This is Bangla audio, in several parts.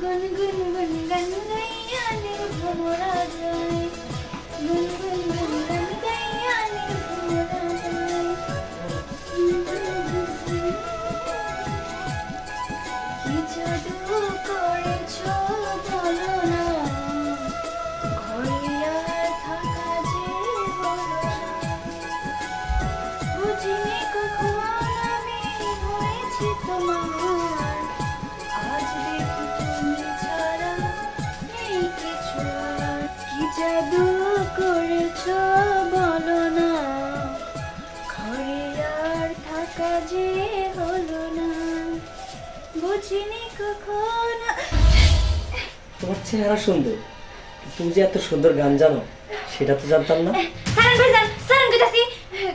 গুন গুন গুন গান গাইয়া নে ভ্রমরা যায় গুন গুন গুন গান গাইয়া নে ভ্রমরা যায় কি জাদু করেছ বলো না ঘরে আর থাকা যে বলো না বুঝিনি কখন আমি হয়েছি তোমার জাদু করেছ বলো না। ঘরে আর থাকা যে হলো না। বুঝিনি কখন তোমার চেহারা সুন্দর। তুমি যে এত সুন্দর গান জানো সেটা তো জানতাম না। সারান ভাইজান সারান কইতাছি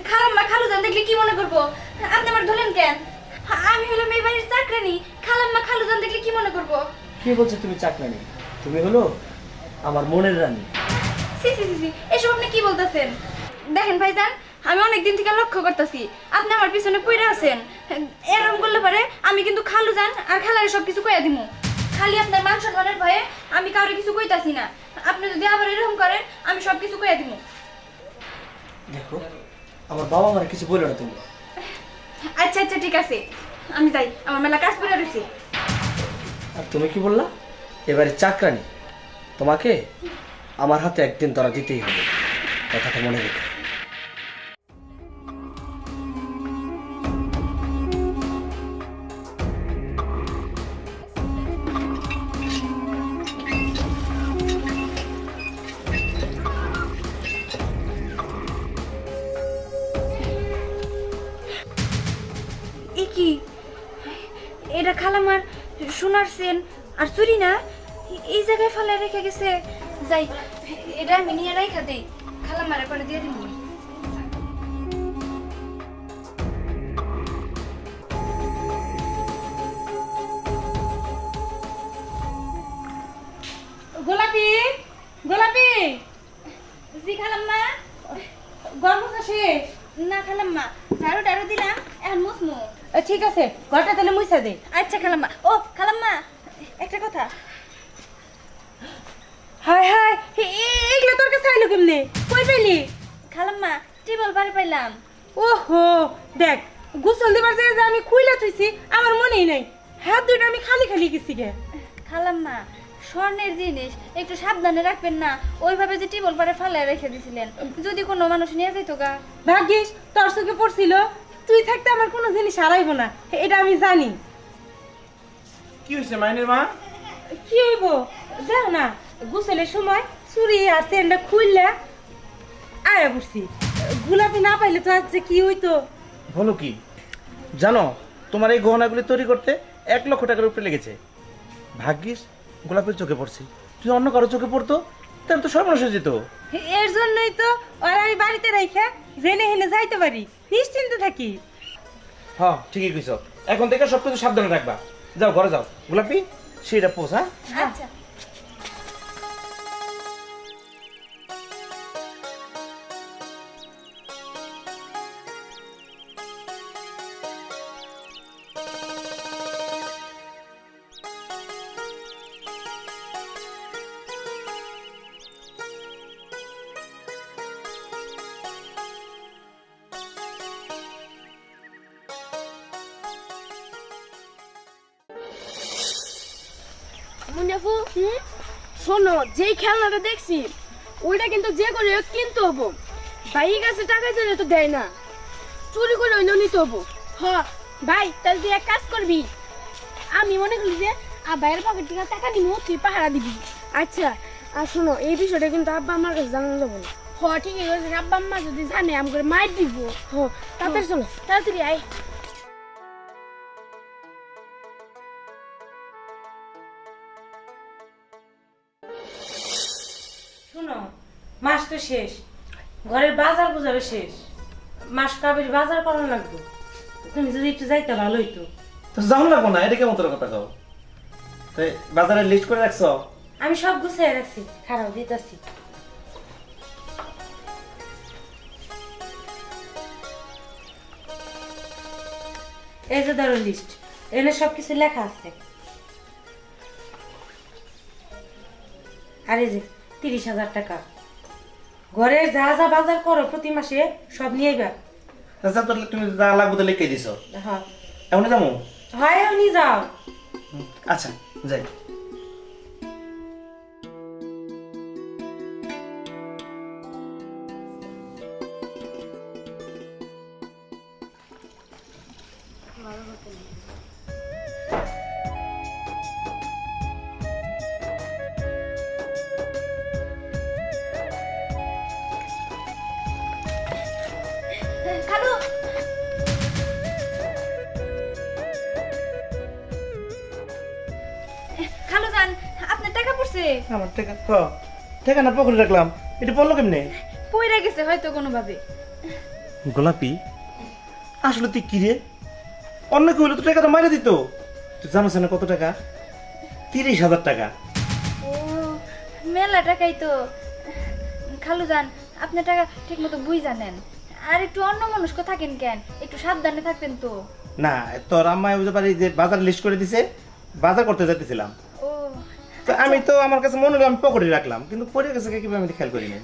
খালাম্মা খালু জান দেখলে কি মনে করব? আপনি আমার ধরলেন কেন? আমি হলাম এই বাড়ির চাকরানি খালাম্মা খালু জান দেখলে কি মনে করব? কে বলছে তুমি চাকরা নেই তুমি হলো আমার মনের রানী। সি সি সি, সি এসব আপনি কি বলতেছেন? দেখেন ভাইজান আমি অনেক দিন থেকে লক্ষ্য করতেছি। আপনি আমার পিছনে পড়ে আছেন। এরকম করলে পারে আমি কিন্তু খালু যান আর খালারে সব কিছু কইয়া দিমু। খালি আপনার মান সম্মানের ভয়ে আমি কাউরে কিছু কইতাছি না। আপনি যদি আবার এরকম করেন আমি সব কিছু কইয়া দিমু। দেখো আমার বাবা আমার কিছু বলো না তুমি। আচ্ছা আচ্ছা ঠিক আছে। আমি যাই আমার মেলা কাজ করে রয়েছে আর তুমি কি বললা? এবারে চাকরানি। তোমাকে আমার হাতে একদিন ধরা দিতেই হবে। কথাটা মনে রেখো। কি? এটা খালামার সোনার সেন আর চুরি না? এই জায়গায় ফালাই রেখে গেছে। যাই। এটা আমি নিয়ে রাইখা দেই। খালামার করে দিয়ে দিব গোলাপি গোলাপি। জি খালাম্মা। গরম শেষ। না খালাম্মা ঝাড়ু টাড়ু দিলাম এখন মুসমু ঠিক আছে ঘরটা তাহলে মুইসা দে। আচ্ছা খালাম্মা ও খালাম্মা একটা কথা হায় হায় এ- এ- তোর কেমনে কই খালাম্মা টিবল বাড়ি পাইলাম। ওহো দেখ গোসল দেবার যে আমি খুইলা থইছি আমার মনেই নাই। হাত দুইটা আমি খালি খালি গেছি গে। খালাম্মা স্বর্ণের জিনিস একটু সাবধানে রাখবেন না। ওইভাবে যে টিবল পারে ফালায় রেখে দিছিলেন। যদি কোনো মানুষ নিয়ে যেত গা। ভাগ্যিস তোর চোখে পড়ছিল। তুই থাকতে আমার কোনো জিনিস হারাইবো না। এটা আমি জানি। কি হয়েছে মাইনের মা? কি হইব? দেখ না গোসলের সময় চুরি আর চেনটা খুললে আয়া বসছি গোলাপি না পাইলে তো আজ যে কি হইতো? বলো কি? জানো তোমার এই গহনাগুলি তৈরি করতে এক লক্ষ টাকার উপরে লেগেছে। ভাগ্যিস গোলাপের চোখে পড়ছি। যদি অন্য কারও চোখে পড়তো তাহলে তো সর্বনাশ হয়ে যেত। এর জন্যই তো আর আমি বাড়িতে রাইখা জেনে হেনে যাইতে পারি। নিশ্চিন্ত থাকি। হ্যাঁ ঠিকই কইছ। এখন থেকে সব কিছু সাবধানে রাখবা। যাও ঘরে যাও। গোলাপি সেটা পোষ হ্যাঁ? আচ্ছা। মুন্নাফু শোনো যেই খেলনাটা দেখছি ওইটা কিন্তু যে করে কিনতে হব। ভাইয়ের কাছে টাকা দিলে তো দেয় না। চুরি করে হইলেও নিতে হব। হ ভাই তাহলে তুই এক কাজ করবি। আমি মনে করি যে আর ভাইয়ের পকেট থেকে টাকা দিব তুই পাহারা দিবি। আচ্ছা আর শোনো এই বিষয়টা কিন্তু আব্বা আমার কাছে জানানো যাব না। হ ঠিক আছে আব্বা আম্মা যদি জানে আমি করে মাইর দিব। হ তাড়াতাড়ি চলো। তাড়াতাড়ি আয়। তো শেষ। ঘরের বাজার বুঝাবে শেষ। মাস কাবের বাজার করানো লাগবে। তুমি যদি একটু যাইতে ভালো হইতো তো যাও না কোনা এটা কেমন তোর কথা কও? তাই বাজারে লিস্ট করে রাখছো? আমি সব গুছিয়ে রাখছি খারাপ দিতেছি। এই যে ধরো লিস্ট এখানে সব কিছু লেখা আছে। আর এই যে তিরিশ হাজার টাকা। ঘরের যা যা বাজার করো প্রতি মাসে সব নিয়ে যা আচ্ছা তো তুমি যা লাগবে লিখে দিছো। হ্যাঁ। এমনি যাব? হয় নিয়ে যাও। আচ্ছা যাই। খালু খালু যান আপনার টাকা পড়ছে? আমার টাকা ক টাকা না পকেটে রাখলাম এটা পড়ল কেমনে? পইরা গেছে হয়তো কোনোভাবে। গোলাপি আসলে তুই কি রে? অন্য কেউ হলে তো টাকাটা মাইরে দিত। তুই জানোস না কত টাকা? তিরিশ হাজার টাকা। ও মেলা টাকাই তো। খালু যান আপনার টাকা ঠিক মতো বুঝ জানেন আর একটু অন্য মনস্ক থাকেন কেন? একটু সাবধানে থাকতেন তো। না তোর আম্মায় বুঝতে পারি যে বাজার লিস্ট করে দিছে বাজার করতে যাইতেছিলাম। ও। তো আমি তো আমার কাছে মনে হলো আমি পকেটে রাখলাম কিন্তু পড়ে গেছে কীভাবে আমি খেয়াল করিনি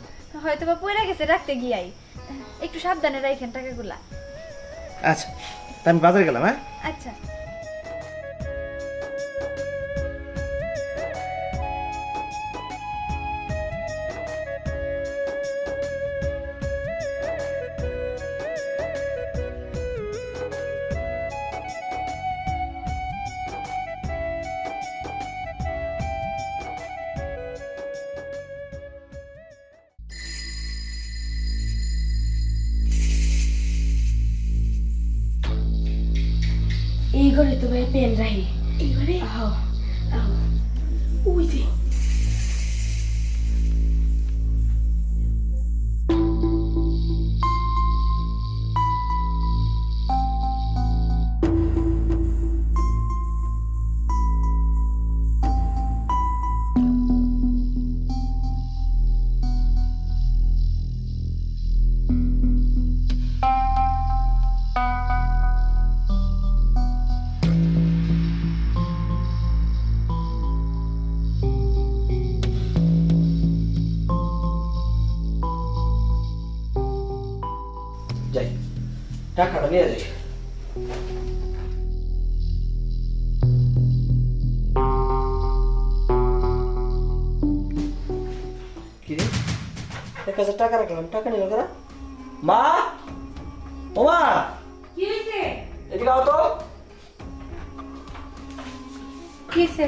হয়তো বা পড়ে গেছে রাখতে গিয়াই। একটু সাবধানে রাখেন টাকাগুলা। আচ্ছা তা আমি বাজারে গেলাম হ্যাঁ? আচ্ছা। এই ঘরে তো ভাই পেন রাহি এই ঘরে আহ। টাকাটা নিয়ে যাই। কি রে? এক হাজার টাকা রাখলাম টাকা নিল কারা মা! ও মা! কি হয়েছে? এদিকে আও তো। কি হয়েছে?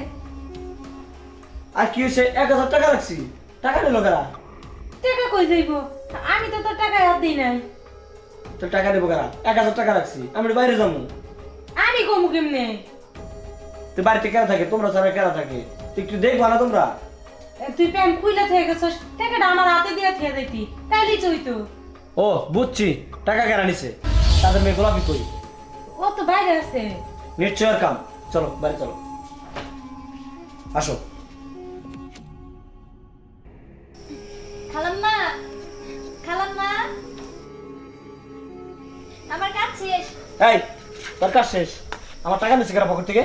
আর কি হয়েছে? এক হাজার টাকা রাখছি। টাকা নিল কারা? টাকা কই যাইব? আমি তো তোর টাকা হাত দিই নাই। তো টাকা নেব কারা? এক হাজার টাকা রাখছি আমি বাইরে যাব। আমি কমু কেমনে? তো বাড়িতে কেনা থাকে? তোমরা ছাড়া কেনা থাকে? একটু দেখবা না তোমরা? তুই প্যান্ট খুইলে থেকে গেছস টাকাটা আমার হাতে দিয়ে থেকে যাইতি তাইলেই চইতো। ও বুঝছি টাকা কেনা নিছে? তাদের মেয়ে গোলাপি কই? ও তো বাইরে আছে। নিশ্চয় আর কাম। চলো বাড়ি চলো। আসো। খালাম্মা এই তোর কাজ শেষ। আমার টাকা নিচ্ছে কেন পকেট থেকে?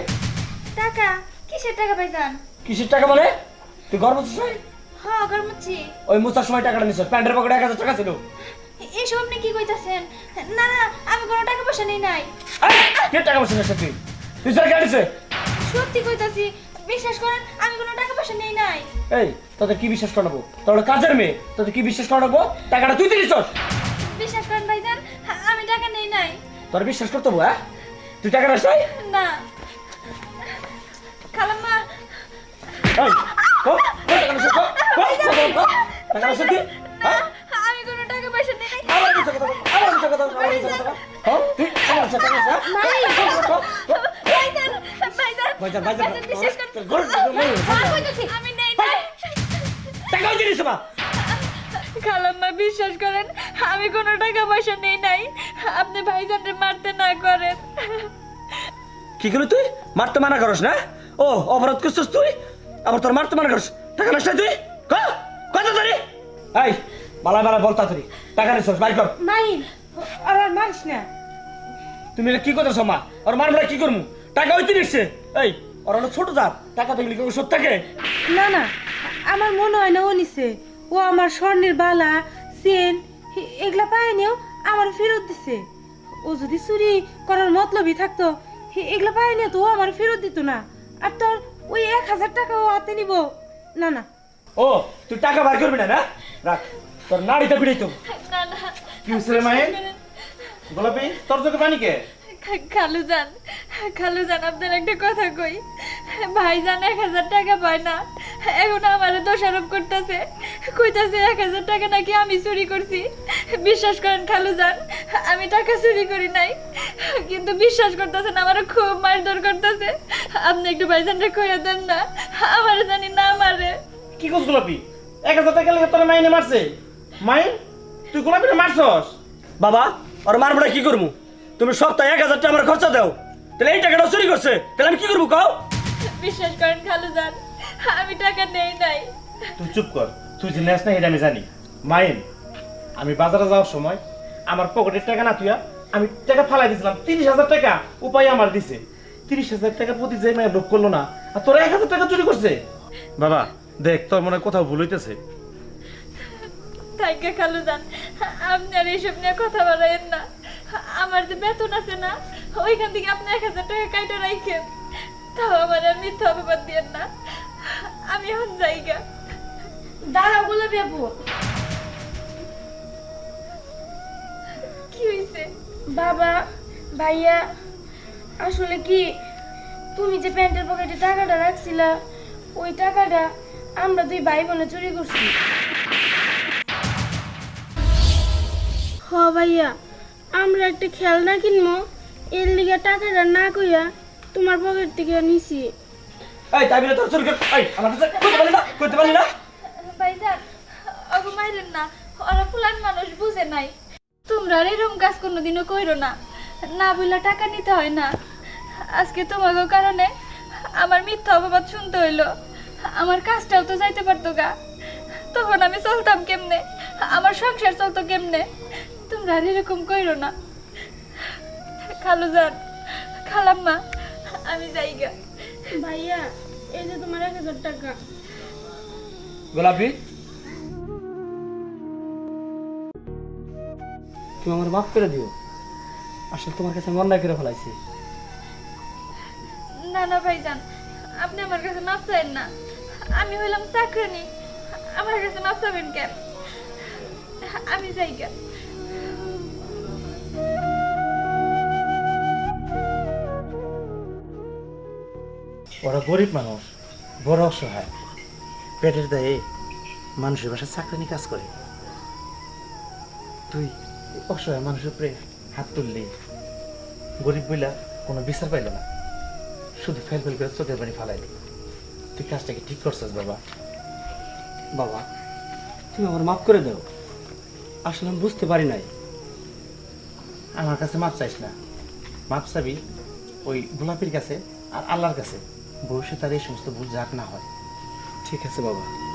টাকা? কিসের টাকা পাইছেন কিসের টাকা মানে? তুই গর্ব হচ্ছিস না? হ্যাঁ গরমচ্ছি ওই মুসার সময় টাকাটা নিছ প্যান্টের পকেটে এক হাজার টাকা ছিল। এসব আপনি কি কইতাছেন? না না আমি কোনো টাকা পয়সা নেই নাই। কে টাকা পয়সা নিচ্ছে তুই? তুই স্যার নিছে সত্যি কইতাছি বিশ্বাস করেন আমি কোনো টাকা পয়সা নেই নাই। এই তোদের কি বিশ্বাস করাবো? তোর কাজের মেয়ে তোদের কি বিশ্বাস করাবো? টাকাটা তুই দিলিস বিশ্বাস করেন ভাইজান আমি টাকা নেই নাই। তোর বিশ্বাস করতে হব, হ্যাঁ? তুই টাকা না। খালাম্মা হ্যাঁ? আমি কোনো টাকা পয়সা নেই খালাম্মা বিশ্বাস করেন আমি কোনো টাকা পয়সা নেই নাই। আপনি ভাইজানরে মারতে না করেন। কি করলি তুই? মারতে মানা করস না? ও অপরাধ করছিস তুই? আবার তোর মারতে মানা করস? টাকা নিস তুই? ক? কত ধরি এই বালা বালা বল তাড়াতাড়ি। টাকা নিস বাই কর। নাই আর আর মারিস না। তুমি কি করতেছ মা? আর মার মারা কি করমু? টাকা হইতে নিচ্ছে। এই ওর হলো ছোট জাত। টাকা দেখলি কেউ সত্য থাকে? না না আমার মনে হয় না ও নিছে। ও আমার স্বর্ণের বালা চেন এগুলা পায়নিও আমার ফেরত দিছে। ও যদি চুরি করার মতলবই থাকতো এগুলা পায়নি তো আমার ফেরত দিত না। আর তোর ওই এক হাজার টাকা ও হাতে নিব। না না। ও তুই টাকা বার করবি না না? রাখ তোর নাড়িতে পিড়াই তো। না না। কি হয়েছে রে মায়ের? গোলাপি তোর চোখে পানি কে? খালু যান খালু যান আপনার একটা কথা কই। ভাইজান এক হাজার টাকা পায় না। এখন আমার দোষারোপ করতেছে। কইতাছে এক হাজার টাকা নাকি আমি চুরি করছি। বিশ্বাস করেন খালু যান আমি টাকা চুরি করি নাই। কিন্তু বিশ্বাস করতেছেন আমার খুব মারধর করতেছে। আপনি একটু ভাইজানটা কইয়া দেন না আমার জানি না মারে। কি করছ গোলাপি এক হাজার টাকা লেগে তোর মাইনে মারছে। মাইন তুই গোলাপিটা মারছস। বাবা আর মারবটা কি করব? তুমি সপ্তাহে এক হাজার টাকা আমার খরচা দাও। তাহলে এই টাকাটা চুরি করছে। তাহলে আমি কি করব কাও? বিশ্বাস করেন খালু যান আমি টাকা নেই নাই। তুই চুপ কর তুই যে নেস না এটা আমি জানি। মাইন আমি বাজারে যাওয়ার সময় আমার পকেটের টাকা না তুই আমি টাকা ফালাই দিয়েছিলাম তিরিশ হাজার টাকা উপায় আমার দিছে। তিরিশ হাজার টাকা প্রতি যে মেয়ে লোক করল না আর তোরা এক হাজার টাকা চুরি করছে। বাবা দেখ তোর মনে কোথাও ভুল হইতেছে। থাইকা খালু যান আপনি আর এইসব নিয়ে কথা বলেন না। আমার যে বেতন আছে না ওইখান থেকে আপনি এক হাজার টাকা কাইটা রাখেন তাও আমার আর মিথ্যা অপবাদ দিয়েন না। আমি এখন জায়গা দাঁড়াও গোলাপি আপু কি হয়েছে বাবা ভাইয়া আসলে কি তুমি যে প্যান্টের পকেটে টাকাটা রাখছিলা ওই টাকাটা আমরা দুই ভাই বোনে চুরি করছি। হ ভাইয়া আমরা একটা খেলনা কিনবো এর লিগে টাকাটা না কইয়া তোমার পকেট থেকে নিছি এই তাই বলে তোর চুরি এই আমার কাছে করতে পারলি না করতে পারলি না। ভাইজান অগো মাইরেন না ওরা ফুলান মানুষ বুঝে নাই। তোমরা এরকম কাজ কোনোদিনও কইরো না। না বললে টাকা নিতে হয় না। আজকে তোমাকে কারণে আমার মিথ্যা অপবাদ শুনতে হইল। আমার কাজটাও তো যাইতে পারতো গা। তখন আমি চলতাম কেমনে? আমার সংসার চলতো কেমনে? তোমরা আর এরকম কইরো না। খালু যান খালাম্মা আমি যাইগা ভাইয়া এই যে তোমার এক হাজার টাকা। গোলাপি? তুমি আমার মাফ করে দিও। আসলে তোমার কাছে আমি অন্যায় করে ফেলাইছি। না না ভাইজান আপনি আমার কাছে মাপ চাইেন না। আমি হইলাম চাকরানি। আমার কাছে মাপ চাবেন কেন? আমি যাইগা ওরা গরিব মানুষ, বড় অসহায়। পেটের দায়ে মানুষের বাসায় চাকরানি কাজ করে। তুই অসহায় মানুষের উপরে হাত তুললি, গরিব বইলা কোনো বিচার পাইল না। শুধু ফেল ফেল করে চোখের পানি ফালাইলি। তুই কাজটাকে ঠিক করছিস, বাবা। বাবা, তুমি আমার মাফ করে দাও। আসলে আমি বুঝতে পারি নাই। আমার কাছে মাপ চাইস না। মাপ চাবি ওই গোলাপির কাছে আর আল্লাহর কাছে। ভবিষ্যতে আর এই সমস্ত ভুল যাক না হয়। ঠিক আছে বাবা।